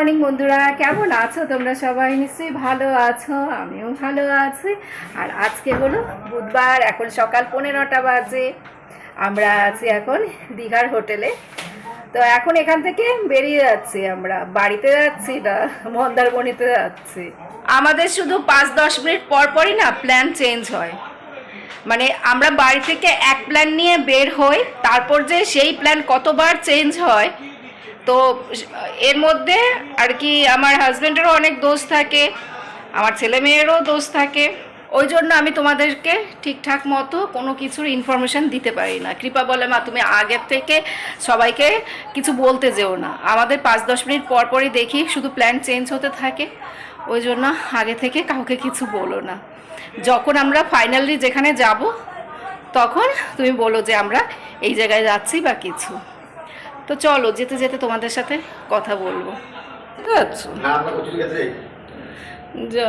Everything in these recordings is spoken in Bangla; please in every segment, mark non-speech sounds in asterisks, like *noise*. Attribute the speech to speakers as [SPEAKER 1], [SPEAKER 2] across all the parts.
[SPEAKER 1] মর্নিং বন্ধুরা, কেমন আছো তোমরা সবাই? নিশ্চয়ই ভালো আছো, আমিও ভালো আছি। আর আজকে হলো বুধবার, এখন সকাল পনেরোটা বাজে। আমরা আছি এখন দীঘার হোটেলে। তো এখন এখান থেকে বেরিয়ে যাচ্ছি আমরা। বাড়িতে যাচ্ছি না, মন্দারমণিতে যাচ্ছি। আমাদের শুধু পাঁচ দশ মিনিট পর পরই না প্ল্যান চেঞ্জ হয়। মানে আমরা বাড়ি থেকে এক প্ল্যান নিয়ে বের হই, তারপর যে সেই প্ল্যান কতবার চেঞ্জ হয় তো এর মধ্যে আর কি আমার হাজব্যান্ডেরও অনেক দোষ থাকে, আমার ছেলে মেয়েরও দোষ থাকে। ওই জন্য আমি তোমাদেরকে ঠিকঠাক মতো কোনো কিছুর ইনফরমেশন দিতে পারি না। কৃপা বলে, মা, তুমি আগের থেকে সবাইকে কিছু বলতে যেও না। আমাদের পাঁচ দশ মিনিট পর পরই দেখি শুধু প্ল্যান চেঞ্জ হতে থাকে। ওই জন্য আগে থেকে কাউকে কিছু বলো না। যখন আমরা ফাইনালি যেখানে যাব, তখন তুমি বলো যে আমরা এই জায়গায় যাচ্ছি বা কিছু। তো চলো যেতে যেতে তোমাদের সাথে কথা বলব। ঠিক আছে।
[SPEAKER 2] না আপনার কচুরি গেছে
[SPEAKER 1] যা।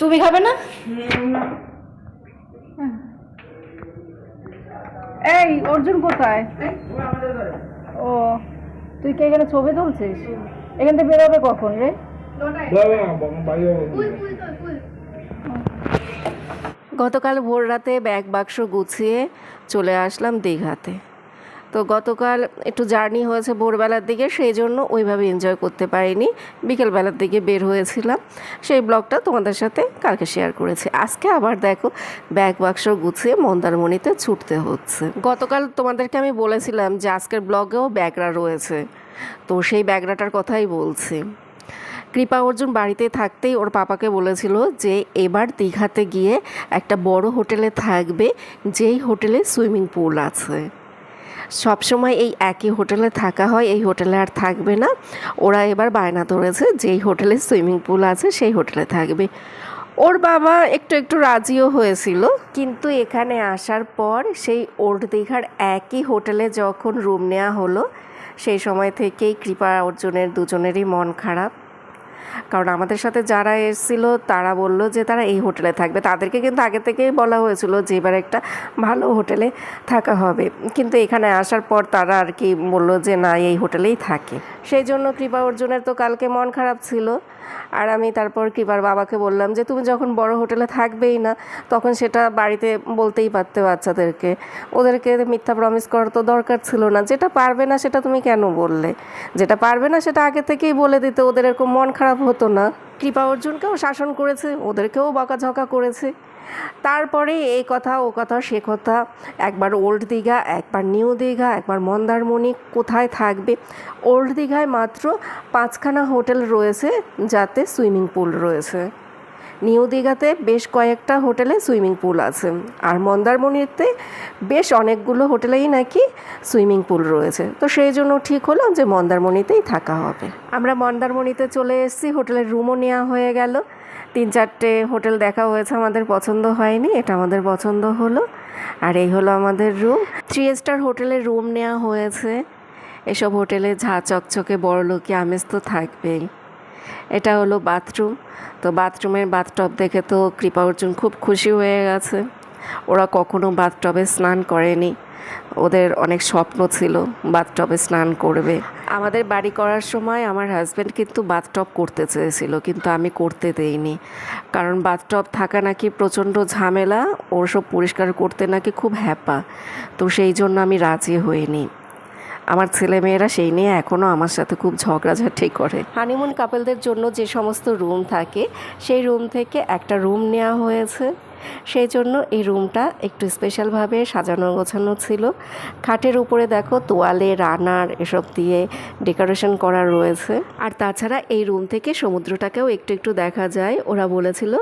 [SPEAKER 1] তুমি খাবে না? এই অর্জুন কোথায়? ও তুই কে এখানে ছবি তুলছিস? এখান থেকে বেরোবে কখন রে? গতকাল ভোর রাতে ব্যাগ বাক্স গুছিয়ে চলে আসলাম দীঘাতে। তো গতকাল একটু জার্নি হয়েছে ভোরবেলার দিকে, সেই জন্য ওইভাবে এনজয় করতে পারিনি। বিকেলবেলার দিকে বের হয়েছিলাম। সেই ব্লগটা তোমাদের সাথে কালকে শেয়ার করেছি। আজকে আবার দেখো, ব্যাগ বাক্স গুছিয়ে মন্দারমণিতে ছুটতে হচ্ছে। গতকাল তোমাদেরকে আমি বলেছিলাম যে আজকের ব্লগেও ব্যাগরা রয়েছে। তো সেই ব্যাগরাটার কথাই বলছি। কৃপা অর্জুন বাড়িতে থাকতেই ওর পাপাকে বলেছিল যে এবার দীঘাতে গিয়ে একটা বড় হোটেলে থাকবে, যেই হোটেলে সুইমিং পুল আছে। সবসময় এই একই হোটেলে থাকা হয়, এই হোটেলে আর থাকবে না। ওরা এবার বায়না ধরেছে, যেই হোটেলে সুইমিং পুল আছে, সেই হোটেলে থাকবে। ওর বাবা একটু একটু রাজিও হয়েছিল, কিন্তু এখানে আসার পর সেই ওল্ড দীঘার একই হোটেলে যখন রুম নেওয়া হলো, সেই সময় থেকেই কৃপা অর্জুনের দুজনেরই মন খারাপ। কারণ আমাদের সাথে যারা এসেছিল, তারা বলল যে তারা এই হোটেলে থাকবে। তাদেরকে কিন্তু আগে থেকেই বলা হয়েছিল যে এবার একটা ভালো হোটেলে থাকা হবে। কিন্তু এখানে আসার পর তারা আর কি বলল যে না, এই হোটেলেই থাকে। সেই জন্য কৃপা অর্জুনের তো কালকে মন খারাপ ছিল। আর আমি তারপর কৃপার বাবাকে বললাম যে, তুমি যখন বড় হোটেলে থাকবেই না, তখন সেটা বাড়িতে বলতেই পারতে বাচ্চাদেরকে। ওদেরকে মিথ্যা প্রমিস করার তো দরকার ছিল না। যেটা পারবে না সেটা তুমি কেন বললে? যেটা পারবে না সেটা আগে থেকেই বলে দিতে ওদের এরকম মন খারাপ হতো না। কৃপা অর্জুনকেও শাসন করেছে, ওদেরকেও বকাঝকা করেছে। তারপরে এই কথা, ও কথা, সে কথা, একবার ওল্ড দীঘা, একবার নিউ দীঘা, একবার মন্দারমণি, কোথায় থাকবে? ওল্ড দীঘায় মাত্র পাঁচখানা হোটেল রয়েছে, যাতে সুইমিং পুল রয়েছে। নিউ দীঘাতে বেশ কয়েকটা হোটেলে সুইমিং পুল আছে, আর মন্দারমণিতে বেশ অনেকগুলো হোটেলেই নাকি সুইমিং পুল রয়েছে। তো সেই জন্য ঠিক হলো যে মন্দারমণিতেই থাকা হবে। আমরা মন্দারমণিতে চলে এসেছি, হোটেলের রুমও নেওয়া হয়ে গেল। তিন চারটে হোটেল দেখা হয়েছে, আমাদের পছন্দ হয়নি, এটা আমাদের পছন্দ হলো। আর এই হলো আমাদের রুম থ্রি স্টার হোটেলের রুম নেওয়া হয়েছে। এসব হোটেলে ঝা চকচকে বড়লোকি আমেজ তো থাকবেই। এটা হলো বাথরুম তো বাথরুমের বাথটব দেখে তো কৃপা অর্জুন খুব খুশি হয়ে গেছে। ওরা কখনো বাথটবে স্নান করেনি। ওদের অনেক স্বপ্ন ছিল বাথটবে স্নান করবে। আমাদের বাড়ি করার সময় আমার হাজব্যান্ড কিন্তু বাথটব করতে চেয়েছিল, কিন্তু আমি করতে দেইনি। কারণ বাথটব থাকা নাকি প্রচণ্ড ঝামেলা, ওর সব পরিষ্কার করতে নাকি খুব হ্যাপা। তো সেই জন্য আমি রাজি হইনি। আমার ছেলেমেয়েরা সেই নিয়ে এখনও আমার সাথে খুব ঝগড়াঝাটি করে। হানিমুন কাপলদের জন্য যে সমস্ত রুম থাকে, সেই রুম থেকে একটা রুম নেওয়া হয়েছে। সেই জন্য এই রুমটা একটু স্পেশালভাবে সাজানো গোছানো ছিল। খাটের উপরে দেখো তোয়ালে, রানার এসব দিয়ে ডেকোরেশন করা রয়েছে। আর তাছাড়া এই রুম থেকে সমুদ্রটাকেও একটু একটু দেখা যায়। ওরা বলেছিল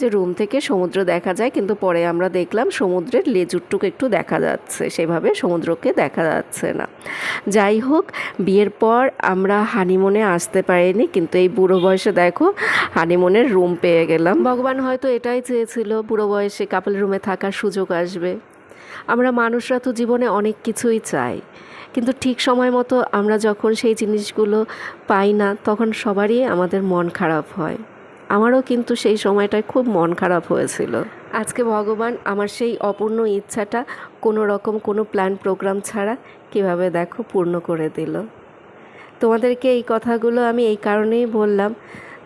[SPEAKER 1] যে রুম থেকে সমুদ্র দেখা যায়, কিন্তু পরে আমরা দেখলাম সমুদ্রের লেজুরটুকু একটু দেখা যাচ্ছে। সেভাবে সমুদ্রকে দেখা যাচ্ছে না। যাই হোক, বিয়ের পর আমরা হানিমুনে আসতে পারিনি, কিন্তু এই বুড়ো বয়সে দেখো হানিমুনের রুম পেয়ে গেলাম। ভগবান হয়তো এটাই চেয়েছিল, বুড়ো বয়সে কাপল রুমে থাকার সুযোগ আসবে। আমরা মানুষরা তো জীবনে অনেক কিছুই চাই। কিন্তু ঠিক সময় মতো আমরা যখন সেই জিনিসগুলো পাই না, তখন সবারই আমাদের মন খারাপ হয়। আমারও কিন্তু সেই সময়টায় খুব মন খারাপ হয়েছিল। আজকে ভগবান আমার সেই অপূর্ণ ইচ্ছাটা কোনো রকম কোনো প্ল্যান প্রোগ্রাম ছাড়া কীভাবে দেখো পূর্ণ করে দিল। তোমাদেরকে এই কথাগুলো আমি এই কারণেই বললাম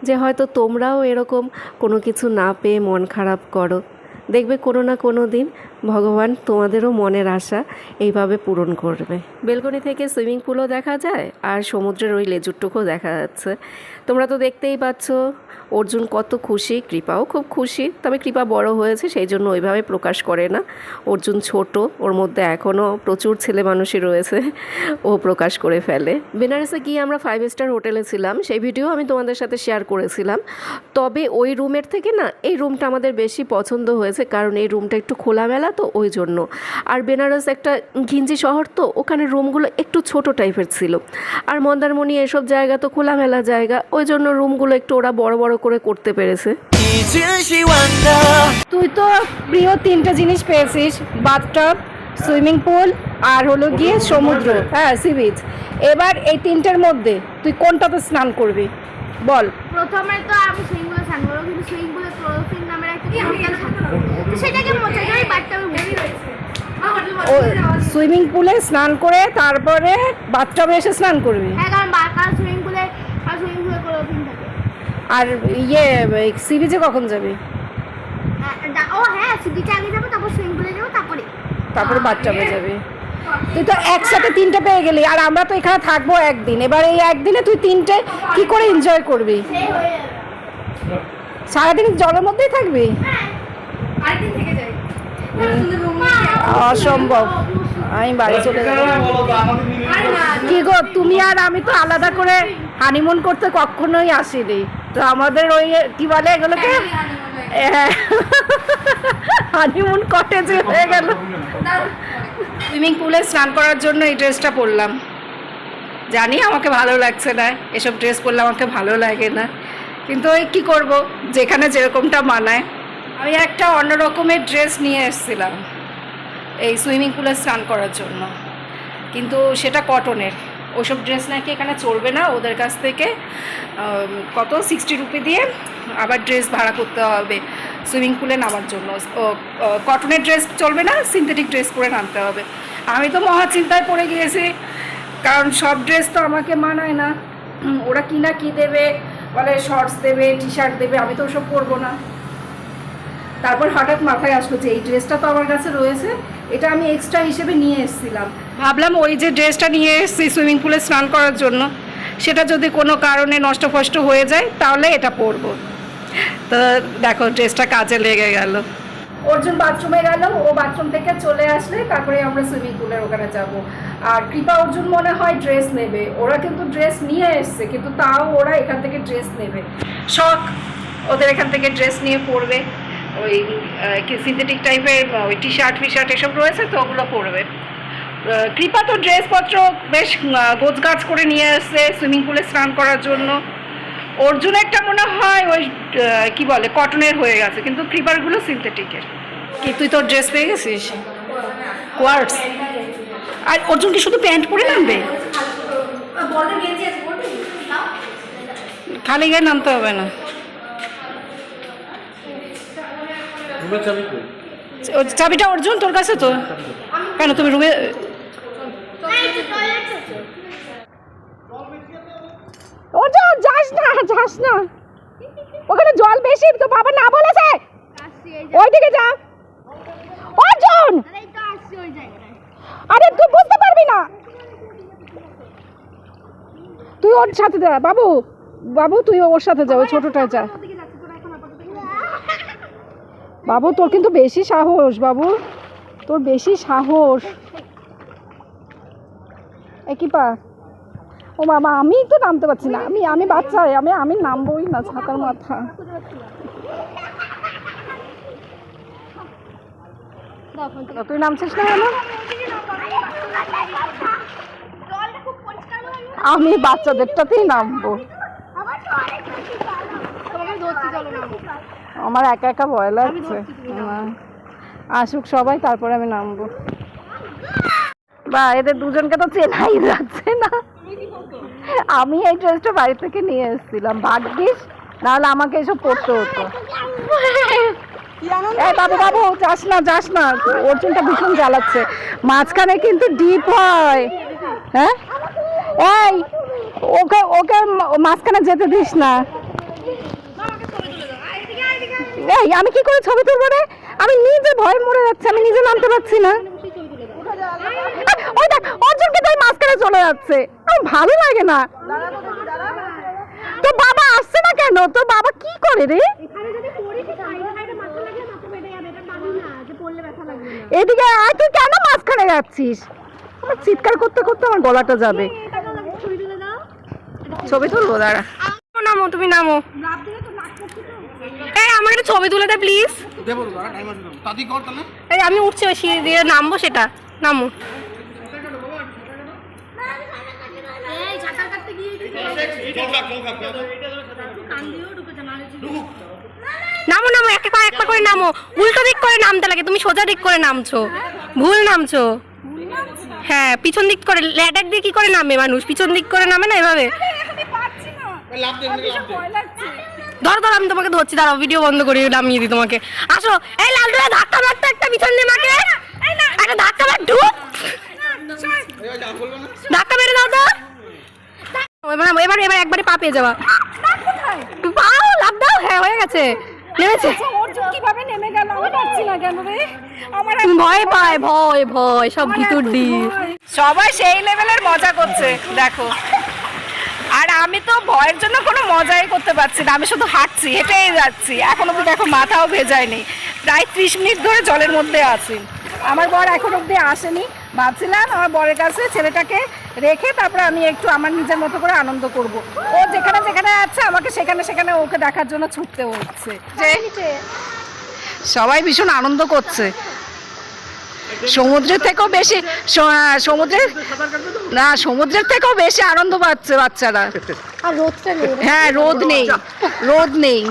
[SPEAKER 1] যে হয়তো তোমরাও এরকম কোনো কিছু না পেয়ে মন খারাপ করো। দেখবে কোনো না কোনো দিন ভগবান তোমাদেরও মনের আশা এইভাবে পূরণ করবে। বেলকনি থেকে সুইমিং পুলও দেখা যায় আর সমুদ্রের ওই লেজুরটুকুও দেখা যাচ্ছে। তোমরা তো দেখতেই পাচ্ছ, অর্জুন কত খুশি, কৃপাও খুব খুশি। তবে কৃপা বড় হয়েছে, সেই জন্য ওইভাবে প্রকাশ করে না। অর্জুন ছোট, ওর মধ্যে এখনও প্রচুর ছেলে মানুষই রয়েছে, ও প্রকাশ করে ফেলে। বেনারসে গিয়ে আমরা ফাইভ স্টার হোটেলে ছিলাম, সেই ভিডিও আমি তোমাদের সাথে শেয়ার করেছিলাম। তবে ওই রুমের থেকে না, এই রুমটা আমাদের বেশি পছন্দ হয়েছে, কারণ এই রুমটা একটু খোলামেলা জেলা তো ওই জন্য। আর বেনারস একটা ঘিঞ্জি শহর তো ওখানে রুমগুলো একটু ছোট টাইপের ছিল। আর মন্দারমণি এসব জায়গা তো খোলামেলা জায়গা ওই জন্য রুমগুলো একটু ওরা বড় বড় করে করতে পেরেছে।
[SPEAKER 3] তুই তো প্রিয় তিনটা জিনিস পেয়েছিস বাথটব সুইমিং পুল আর হলো গিয়ে সমুদ্র। হ্যাঁ সি বিচ। এবার এই তিনটার মধ্যে তুই কোনটাতে স্নান করবি? বল।
[SPEAKER 4] প্রথমে তো আমি সুইমিং পুলে স্নান করব কিন্তু সুইমিং পুলে ক্লোরোফিন নামের একটা সেটা
[SPEAKER 3] ও সুইমিং পুলে স্নান করে তারপরে বাথটবে এসে স্নান করবি?
[SPEAKER 4] হ্যাঁ আর
[SPEAKER 3] ইয়ে সি বিচে কখন যাবি?
[SPEAKER 4] ও হ্যাঁ আগে যাব তারপর সুইমিং পুলে যাব তারপরে।
[SPEAKER 3] তারপরে বাথটবে যাবি। তুই তো একসাথে তিনটে পেয়ে গেলি আর আমরা তো এখানে থাকব একদিন। এবার এই একদিনে তুই তিনটে কি করে এনজয় করবি?
[SPEAKER 4] হয়ে
[SPEAKER 3] সারাদিন জলের মধ্যেই থাকবি?
[SPEAKER 4] আরেকদিন থেকে যাই।
[SPEAKER 3] অসম্ভব। আমি বাড়ি চলে যাব। কি গো তুমি আর আমি তো আলাদা করে হানিমুন করতে কখনোই আসিনি। তো আমাদের ওই কি বলে এগুলোকে? হানিমুন কটেজে হয়ে গেল। সুইমিং পুলে স্নান করার জন্য এই ড্রেসটা পরলাম। জানি আমাকে ভালো লাগছে না এসব ড্রেস পরলে আমাকে ভালো লাগে না। কিন্তু ওই কী করব যেখানে যেরকমটা মানায়। আমি একটা অন্য রকমের ড্রেস নিয়ে এসেছিলাম। এই সুইমিং পুলে স্নান করার জন্য। কিন্তু সেটা কটনের। ওসব ড্রেস নাকি এখানে চলবে না। ওদের কাছ থেকে কত? সিক্সটি রুপি দিয়ে আবার ড্রেস ভাড়া করতে হবে সুইমিং পুলে নামার জন্য। কটনের ড্রেস চলবে না সিনথেটিক ড্রেস পরে নামতে হবে। আমি তো মহা চিন্তায় পড়ে গিয়েছি, কারণ সব ড্রেস তো আমাকে মানায় না। ওরা কি না কী দেবে? বলে শর্টস দেবে টি শার্ট দেবে, আমি তো ওসব পরবো না। তারপর হঠাৎ মাথায় আসলো যে এই ড্রেসটা তো আমার কাছে রয়েছে এটা আমি এক্সট্রা হিসেবে নিয়ে এসেছিলাম। ভাবলাম ওই যে ড্রেসটা নিয়ে এসেছি সুইমিং পুলে স্নান করার জন্য। সেটা যদি কোনো কারণে নষ্ট ফষ্ট হয়ে যায় তাহলে এটা পরবো। তো দেখো ড্রেসটা কাজে লেগে গেল। অর্জুন বাথরুমে গেল ও বাথরুম থেকে চলে আসলে তারপরে আমরা সুইমিং পুলের ওখানে যাব। আর কৃপা অর্জুন মনে হয় ড্রেস নেবে। ওরা কিন্তু ড্রেস নিয়ে এসছে কিন্তু তাও ওরা এখান থেকে ড্রেস নেবে। শখ ওদের এখান থেকে ড্রেস নিয়ে পরবে। ওই সিনথেটিক টাইপের ওই টি শার্ট ফি শার্ট এসব রয়েছে তো ওগুলো পরবে। কৃপা তো ড্রেসপত্র বেশ গোছ গাছ করে নিয়ে এসছে সুইমিং পুলে স্নান করার জন্য। অর্জুনেরটা মনে হয় ওই কি বলে কটনের হয়ে গেছে কিন্তু কৃপারগুলো সিনথেটিকের কি তুই তোর ড্রেস পেয়ে গেছিস? কোয়ার্টস। আর অর্জুন কি শুধু প্যান্ট পরে নামবে? খালি গায়ে নামতে হবে না ও চাবিটা অর্জুন, তোর কাছে তো। কেন, তুমি রুমে অর্জুন, যাস না যাস না। ওখানে জল বেশি তো বাবা না বলেছে।
[SPEAKER 4] আসছি এই
[SPEAKER 3] ওই দিকে যা। অর্জুন! আরে, তুই বুঝতে পারবি না। তুই ওর সাথে যা, বাবু। বাবু, তুই ওর সাথে যা, ওই ছোটটা যা
[SPEAKER 4] ওদিকে যাচ্ছি তোরা এখন আপাতত
[SPEAKER 3] বাবু, তোর কিন্তু বেশি সাহস, বাবু। তোর বেশি সাহস। একই পা ও বাবা, আমি তো নামতে পারছি না। আমি আমি বাচ্চা, আমি আমি নামবোই না, ছাতার মাথা। তুই নামছিস না কেন। আমি বাচ্চাদেরটাতেই নামবো
[SPEAKER 4] আবার তো অনেক বেশি ভালো। তোমাকে ধরছি চলো না
[SPEAKER 3] আমার একা একা ভয় লাগছে। আসুক সবাই তারপরে আমি নামবো। বা এদের দুজনকে তো চেনাই যাচ্ছে না। আমি এই ড্রেসটা বাড়ি থেকে নিয়ে এসেছিলাম। ভাগ্যিস নাহলে আমাকে এসব পড়তে হতো। এই বাবু বাবু যাস না যাস না। অর্জুনটা ভীষণ জ্বালাচ্ছে। মাঝখানে কিন্তু ডিপ হয়। হ্যাঁ? এই ওকে ওকে মাঝখানে যেতে দিস না। এই আমি কি করে ছবি তুলবো রে? আমি নিজে ভয় মরে যাচ্ছে আমি নিজে নামতে পারছি না। ওই দেখ অর্জুনকে তাই মাঝখানে চলে যাচ্ছে। আমার ভালো লাগে না। তো বাবা আসছে না কেন? তোর বাবা কি করে রে?
[SPEAKER 4] এখানে যদি পড়িস সাইডে সাইডে মাথা লাগলে মাথা ফেটে যাবে এটা না যে পড়লে ব্যথা লাগবে না।
[SPEAKER 3] এদিকে আয় তুই কেন মাঝখানে যাচ্ছিস? আমার চিৎকার করতে করতে আমার গলাটা যাবে।
[SPEAKER 4] ছবি
[SPEAKER 3] তুলবো দাঁড়া।
[SPEAKER 5] নামো তুমি নামো
[SPEAKER 4] লাভ দিলে তো নাক করছি তো
[SPEAKER 5] এই আমার একটা ছবি তুলে দে প্লিজ
[SPEAKER 6] দেবো। তাড়াতাড়ি কর তাহলে।
[SPEAKER 5] এই আমি উঠছি ওই সিঁড়ি দিয়ে নামবো সেটা। নামো। নামো নামো এক পা একটা করে নামো। উল্টো দিক করে নামতে লাগে তুমি সোজা দিক করে নামছো। ভুল নামছো। হ্যাঁ পিছন দিক করে ল্যাডার দিয়ে কি করে নামে মানুষ? পিছন দিক করে নামে না এভাবে?
[SPEAKER 6] লাভ
[SPEAKER 5] ধরো ধরো আমি তোমাকে ধরছি দাঁড়াও ভিডিও বন্ধ করে নামিয়ে দিই তোমাকে। আসো এই লাল দোলা ধাক্কা মারতো একটা পিছন দিয়ে মাকে একটা ধাক্কা মার ঢুক ধাক্কা মেরে দাও তো। এবার এবার এবার একবারে পা পেয়ে যাওয়া পাও লাভ দাও হ্যাঁ হয়ে গেছে। নেমেছে।
[SPEAKER 3] কীভাবে নেমে গেল আমি পারছি না কেন রে আমার
[SPEAKER 5] ভয় পায় ভয় ভয় সব ভিতর দিয়ে।
[SPEAKER 3] সবাই সেই লেভেলের মজা করছে দেখো। আর আমি তো ভয়ের জন্য কোনো মজাই করতে পারছি না, আমি শুধু হাঁটছি, হেঁটেই যাচ্ছি। এখন অব্দি দেখো মাথাও ভেজায়নি। প্রায় ত্রিশ মিনিট ধরে জলের মধ্যে আছি। আমার বর এখন অব্দি আসেনি। ভাবছিলাম আমার বরের কাছে ছেলেটাকে রেখে তারপরে আমি একটু আমার নিজের মতো করে আনন্দ করব। ও যেখানে যেখানে আছে, আমাকে সেখানে সেখানে ওকে দেখার জন্য ছুটতে হচ্ছে। সবাই ভীষণ আনন্দ করছে। সমুদ্রের থেকেও বেশি সমুদ্রের না সমুদ্রের থেকেও বেশি আনন্দ পাচ্ছে বাচ্চারা। হ্যাঁ রোদ নেই রোদ নেই।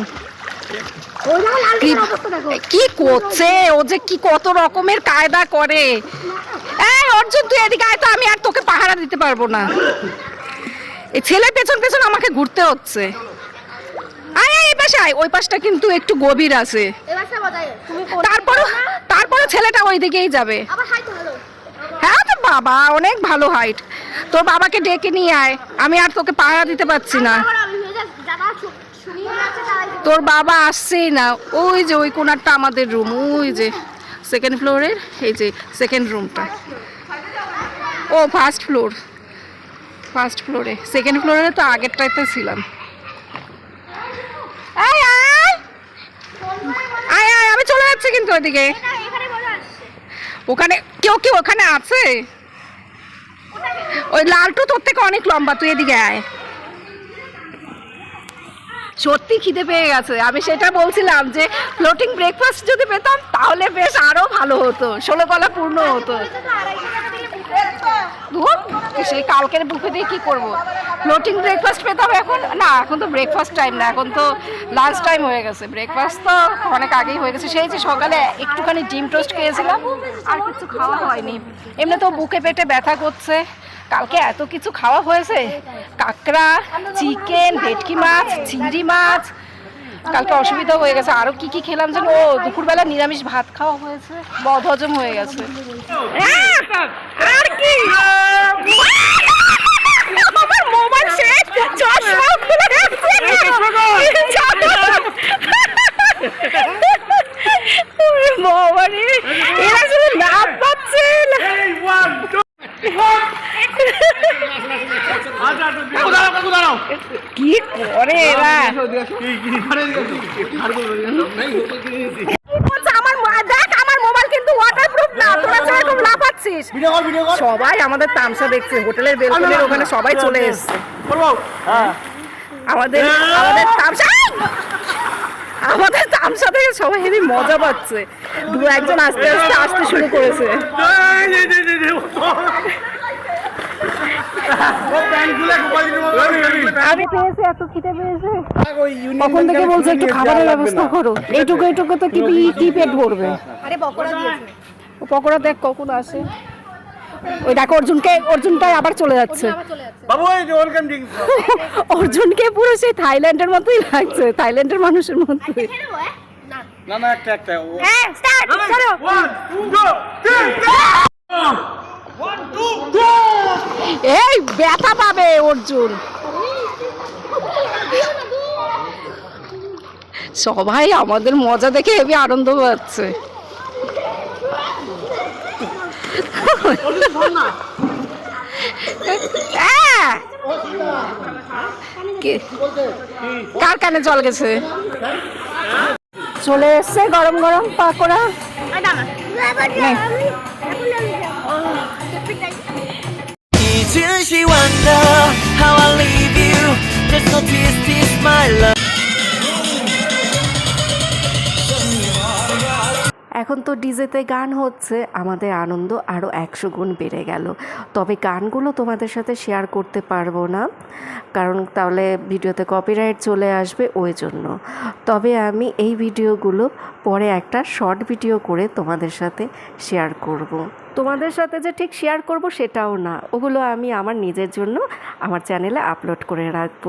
[SPEAKER 3] কি- করছে? ও যে কি কত রকমের কায়দা করে। এই অর্জুন তুই এদিকে আয় তো আমি আর তোকে পাহারা দিতে পারব না। এই ছেলে পেছন পেছন আমাকে ঘুরতে হচ্ছে। আয় এই পাশে আয়। ওই পাশটা কিন্তু একটু গভীর আছে। তারপরে ছেলেটা ওই দিকেই যাবে। হ্যাঁ তো বাবা অনেক ভালো হাইট তোর বাবাকে ডেকে নিয়ে আয়। আমি আর তোকে পাহারা দিতে পারছি না। তোর বাবা আসছেই না। ওই যে ওই কোনারটা আমাদের রুম ওই যে সেকেন্ড ফ্লোরের এই যে সেকেন্ড রুমটা ও ফার্স্ট ফ্লোর ফার্স্ট ফ্লোরে সেকেন্ড ফ্লোরে তো আগেরটাইতে ছিলাম। আয় আয়। আয় আয় আমি চলে যাচ্ছি কিন্তু ওইদিকে
[SPEAKER 4] না এখানে বলে আসছে
[SPEAKER 3] ওখানে কেউ কি ওখানে আছে? ওই লালটু তোর থেকে অনেক লম্বা তুই এদিকে আয়। সত্যি খিদে পেয়ে গেছে। আমি সেটা বলছিলাম যে ফ্লোটিং ব্রেকফাস্ট যদি পেতাম তাহলে বেশ আরও ভালো হতো। ষোলো কলা পূর্ণ হতো। সেই কালকের বুফে দিয়ে কি করব? ফ্লোটিং ব্রেকফাস্ট পেতাম এখন। না, এখন তো ব্রেকফাস্ট টাইম না, এখন তো লাঞ্চ টাইম হয়ে গেছে। ব্রেকফাস্ট তো অনেক আগেই হয়ে গেছে। সেই যে সকালে একটুখানি ডিম টোস্ট খেয়েছিলাম, আর কিছু খাওয়া হয়নি। এমনি তো বুকে পেটে ব্যথা করছে। কালকে এত কিছু খাওয়া হয়েছে? কাঁকড়া, চিকেন, ভেটকি মাছ, চিংড়ি মাছ। কালকে অসুবিধা হয়ে গেছে। আরও কি কি খেলাম যেন ও, দুপুরবেলা নিরামিষ ভাত খাওয়া হয়েছে। বদ হজম হয়ে গেছে। আর কি আমার মোবাইল শেষ চশমা খুলে বাবারে এরা শুধু লাভ পাচ্ছে
[SPEAKER 6] কাকু দাঁড়াও কাকু দাঁড়াও
[SPEAKER 3] কি করে এরা
[SPEAKER 6] কি কি ঘরে নাই
[SPEAKER 3] কি বলছে আমার মা- দেখ আমার মোবাইল কিন্তু ওয়াটারপ্রুফ না তোরা যেরকম লাফাচ্ছিস
[SPEAKER 6] ভিডিও কর ভিডিও কর
[SPEAKER 3] সবাই আমাদের তামসা দেখছে হোটেলের বেলকনির ওখানে সবাই চলে এসছে।
[SPEAKER 6] হ্যাঁ।
[SPEAKER 3] আমাদের আমাদের তামসা আমাদের তামসা থেকে সবাই হেবি মজা পাচ্ছে। দু একজন আস্তে আস্তে আসতে শুরু করেছে। আমি পেয়েছি এত খিদে পেয়েছে। কখন থেকে বলছে একটু খাবারের ব্যবস্থা করো। এইটুকু এইটুকু তো কি কি পেট ভরবে আরে পকোড়া দিয়েছে। পকোড়া দেখ কখন আসে। ওই দেখো অর্জুনকে অর্জুনটাই আবার চলে যাচ্ছে।
[SPEAKER 6] এই *laughs*
[SPEAKER 3] অর্জুনকে পুরো সেই থাইল্যান্ডের মতোই লাগছে থাইল্যান্ডের মানুষের এই ব্যথা পাবে অর্জুন। সবাই আমাদের মজা দেখে হেবি আনন্দ পাচ্ছে। কার কানে জল গেছে চলে এসছে গরম গরম pakora
[SPEAKER 2] she wonder how I leave you There's no tears, tears, my love
[SPEAKER 1] এখন তো ডিজেতে গান হচ্ছে, আমাদের আনন্দ আরও একশো গুণ বেড়ে গেল তবে গানগুলো তোমাদের সাথে শেয়ার করতে পারব না, কারণ তাহলে ভিডিওতে কপিরাইট চলে আসবে ওই জন্য তবে আমি এই ভিডিওগুলো পরে একটা শর্ট ভিডিও করে তোমাদের সাথে শেয়ার করব। তোমাদের সাথে যে ঠিক শেয়ার করব সেটাও না। ওগুলো আমি আমার নিজের জন্য আমার চ্যানেলে আপলোড করে রাখব।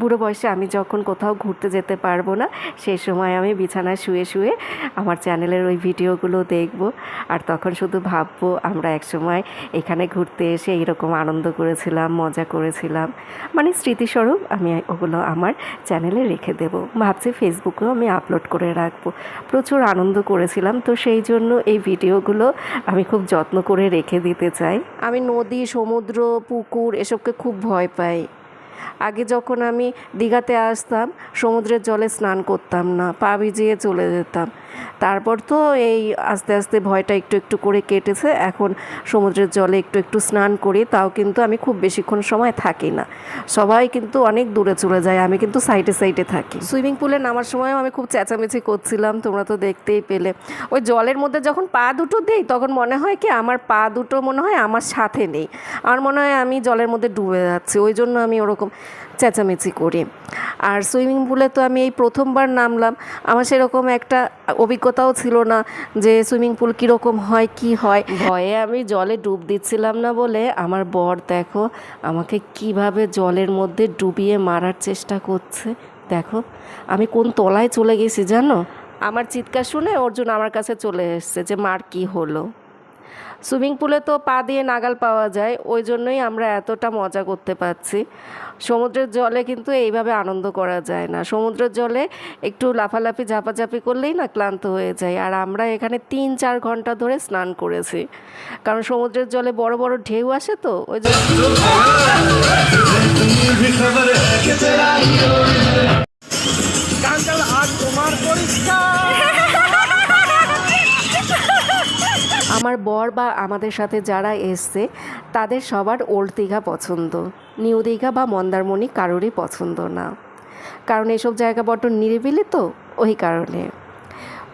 [SPEAKER 1] বুড়ো বয়সে আমি যখন কোথাও ঘুরতে যেতে পারব না সেই সময় আমি বিছানায় শুয়ে শুয়ে আমার চ্যানেলের ওই ভিডিওগুলো দেখব। আর তখন শুধু ভাববো, আমরা একসময় এখানে ঘুরতে এসে এরকম আনন্দ করেছিলাম, মজা করেছিলাম। মানে স্মৃতিস্বরূপ আমি ওগুলো আমার চ্যানেলে রেখে দেব। ভাবছি ফেসবুকেও আমি আপলোড করে রাখব। প্রচুর আনন্দ করেছিলাম, তো সেই জন্য এই ভিডিওগুলো আমি খুব যত্ন করে রেখে দিতে চাই। আমি নদী, সমুদ্র, পুকুর এসবকে খুব ভয় পাই। আগে যখন আমি দীঘাতে আসতাম, সমুদ্রের জলে স্নান করতাম না, পা ভিজিয়ে চলে যেতাম। তারপর তো এই আস্তে আস্তে ভয়টা একটু একটু করে কেটেছে। এখন সমুদ্রের জলে একটু একটু স্নান করি, তাও কিন্তু আমি খুব বেশিক্ষণ সময় থাকি না। সবাই কিন্তু অনেক দূরে চলে যায়, আমি কিন্তু সাইডে সাইডে থাকি। সুইমিং পুলে নামার সময়ও আমি খুব চেঁচামেচি করছিলাম, তোমরা তো দেখতেই পেলে। ওই জলের মধ্যে যখন পা দুটো দেই, তখন মনে হয় কি আমার পা দুটো মনে হয় আমার সাথে নেই। আমার মনে হয় আমি জলের মধ্যে ডুবে যাচ্ছি, ওই জন্য আমি ওরকম চেঁচামেচি করি। আর সুইমিং পুলে তো আমি এই প্রথমবার নামলাম, আমার সেরকম একটা অভিজ্ঞতাও ছিল না যে সুইমিং পুল কীরকম হয়, কি হয়। ভয়ে আমি জলে ডুব দিচ্ছিলাম না বলে আমার বর দেখো আমাকে কীভাবে জলের মধ্যে ডুবিয়ে মারার চেষ্টা করছে। দেখো, আমি কোন তলায় চলে গেছি জানো? আমার চিৎকার শুনে অর্জুন আমার কাছে চলে এসছে যে, মার কি হলো? সুইমিং পুলে তো পা দিয়ে নাগাল পাওয়া যায়, ওই জন্যই আমরা এতটা মজা করতে পারছি। সমুদ্রের জলে কিন্তু এইভাবে আনন্দ করা যায় না। সমুদ্রের জলে একটু লাফালাফি, ঝাপাঝাপি করলেই না ক্লান্ত হয়ে যায়। আর আমরা এখানে তিন চার ঘণ্টা ধরে স্নান করেছি। কারণ সমুদ্রের জলে বড় বড় ঢেউ আসে তো, ওই জন্য
[SPEAKER 6] আজ তোমার
[SPEAKER 1] বর বা আমাদের সাথে যারা এসছে, তাদের সবার ওল্ড দীঘা পছন্দ। নিউ দীঘা বা মন্দারমণি কারোরই পছন্দ না। কারণ এসব জায়গা বড্ড নিরিবিলি তো, ওই কারণে।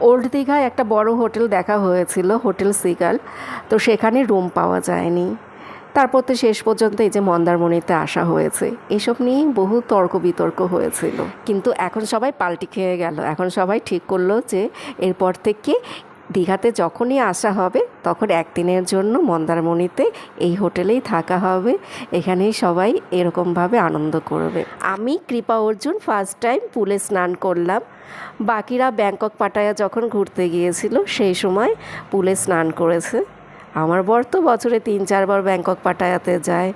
[SPEAKER 1] ওল্ড দীঘায় একটা বড় হোটেল দেখা হয়েছিল, হোটেল সিগাল। তো সেখানে রুম পাওয়া যায়নি। তারপর তো শেষ পর্যন্ত এই যে মন্দারমণিতে আসা হয়েছে, এসব নিয়েই বহু তর্ক বিতর্ক হয়েছিল। কিন্তু এখন সবাই পাল্টি খেয়ে গেল। এখন সবাই ঠিক করল যে, এরপর থেকে দীঘাতে যখনই আসা হবে, তখন একদিনের জন্য মন্দারমণিতে এই হোটেলেই থাকা হবে। এখানেই সবাই এরকমভাবে আনন্দ করবে। আমি কৃপা অর্জুন ফার্স্ট টাইম পুলে স্নান করলাম। বাকিরা ব্যাংকক পাটায়া যখন ঘুরতে গিয়েছিল, সেই সময় পুলে স্নান করেছে। আমার বর তো বছরে তিন, চারবার ব্যাংকক পাটায়াতে যায়।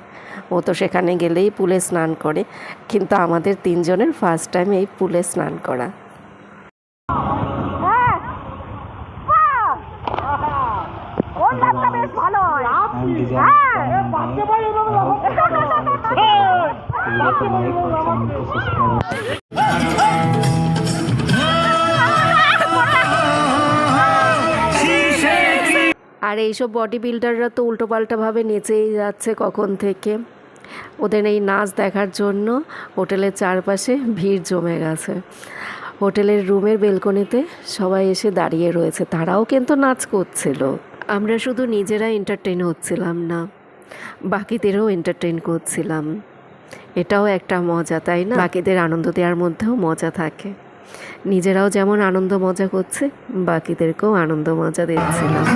[SPEAKER 1] ও তো সেখানে গেলেই পুলে স্নান করে। কিন্তু আমাদের তিনজনের ফার্স্ট টাইম এই পুলে স্নান করা। আর এইসব বডি বিল্ডাররা তো উল্টোপাল্টাভাবে নেচেই যাচ্ছে কখন থেকে। ওদের এই নাচ দেখার জন্য হোটেলের চারপাশে ভিড় জমে গেছে। হোটেলের রুমের বেলকনিতে সবাই এসে দাঁড়িয়ে রয়েছে, তারাও কিন্তু নাচ করছিল। আমরা শুধু নিজেরা এন্টারটেন হচ্ছিলাম না, বাকিদেরও এন্টারটেন করছিলাম। এটাও একটা মজা, তাই না? বাকিদের আনন্দ দেওয়ার মধ্যেও মজা থাকে। নিজেরাও যেমন আনন্দ মজা করছে, বাকিদেরকেও আনন্দ মজা দিচ্ছিলাম।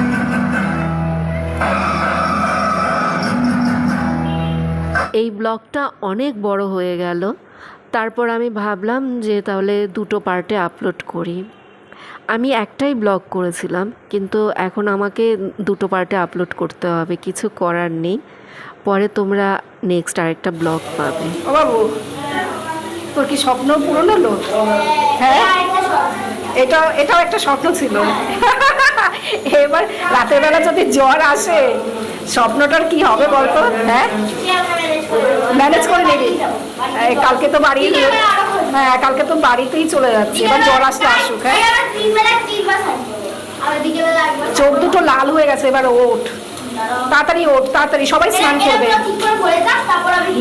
[SPEAKER 1] এই ব্লগটা অনেক বড় হয়ে গেল। তারপর আমি ভাবলাম যে তাহলে দুটো পার্টে আপলোড করি। আমি একটাই ব্লগ করেছিলাম কিন্তু এখন আমাকে দুটো পার্টে আপলোড করতে হবে কিছু করার নেই। পরে তোমরা নেক্সট আরেকটা ব্লগ পাবে।
[SPEAKER 3] ও বাবু তোর কি স্বপ্ন পূরণ হলো হ্যাঁ? এটা এটাও একটা স্বপ্ন ছিল। এবার রাতের বেলা যদি জ্বর আসে স্বপ্নটার কি হবে বলতো? হ্যাঁ? ম্যানেজ করে নিবি? কালকে তো বাড়ি হ্যাঁ কালকে তো বাড়িতেই চলে যাচ্ছে। এবার জ্বর আসলে আসুক হ্যাঁ। চোখ দুটো লাল হয়ে গেছে, এবার ওঠ। তাড়াতাড়ি ওঠ, তাড়াতাড়ি, সবাই স্নান করবে।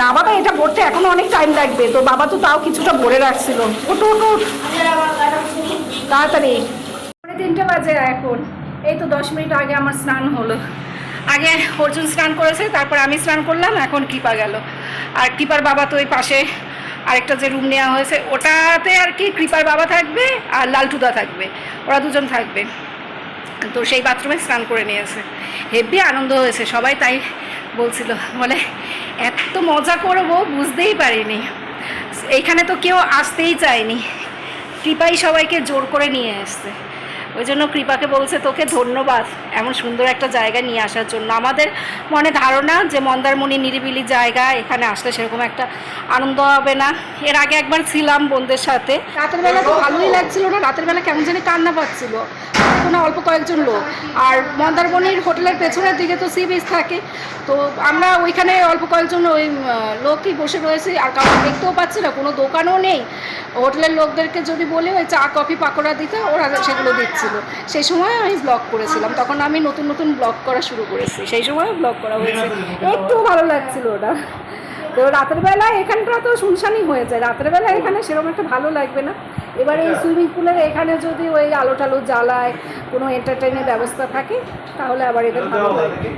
[SPEAKER 3] না, বাবা, এটা পড়তে এখনও অনেক টাইম লাগবে। তো বাবা তো তাও কিছুটা ভরে রাখছিল। ওঠ ওঠ। তাড়াতাড়ি। তিনটে বাজে এখন। এই তো দশ মিনিট আগে আমার স্নান হলো। আগে অর্জুন স্নান করেছে, তারপর আমি স্নান করলাম, এখন কৃপা গেল। আর কৃপার বাবা তো ওই পাশে আরেকটা যে রুম নেওয়া হয়েছে, ওটাতে আর কি কৃপার বাবা থাকবে আর লালটুদা থাকবে। ওরা দুজন থাকবে। তো সেই বাথরুমে স্নান করে নিয়েছে। হেভি আনন্দ হয়েছে, সবাই তাই বলছিল। বলে, এত মজা করব, বুঝতেই পারিনি। এইখানে তো কেউ আসতেই চায়নি। কৃপাই সবাইকে জোর করে নিয়ে আসছে ওই জন্য কৃপাকে বলছে তোকে ধন্যবাদ এমন সুন্দর একটা জায়গা নিয়ে আসার জন্য। আমাদের মনে ধারণা যে মন্দারমণি নিরিবিলি জায়গা এখানে আসলে সেরকম একটা আনন্দ হবে না। এর আগে একবার ছিলাম বোনদের সাথে। রাতের বেলা তো ভালোই লাগছিল না? রাতের বেলা কেমন জানি কান্না পাচ্ছিল। কোনো অল্প কয়েকজন লোক। আর মন্দারমণির হোটেলের পেছনের দিকে তো সি বিচ থাকে। তো আমরা ওইখানে অল্প কয়েকজন ওই লোকই বসে রয়েছি। আর কাউকে দেখতেও পাচ্ছি না, কোনো দোকানও নেই। হোটেলের লোকদেরকে যদি বলি, ওই চা, কফি, পাকোড়া দিতে, ওরা সেগুলো দিচ্ছিল। সেই সময় আমি ব্লগ করেছিলাম। তখন আমি নতুন নতুন ব্লগ করা শুরু করেছি। সেই সময় ব্লগ করা হয়েছে। একটু ভালো লাগছিল ওটা। তো রাতের বেলা এখানটা তো শুনশানি হয়ে যায়। রাতের বেলা এখানে সেরকম একটা ভালো লাগবে না। এবারে এই সুইমিং পুলের এখানে যদি ওই আলো টালো জ্বালায় কোনো এন্টারটেইনের ব্যবস্থা থাকে তাহলে আবার এটা ভালো লাগবে।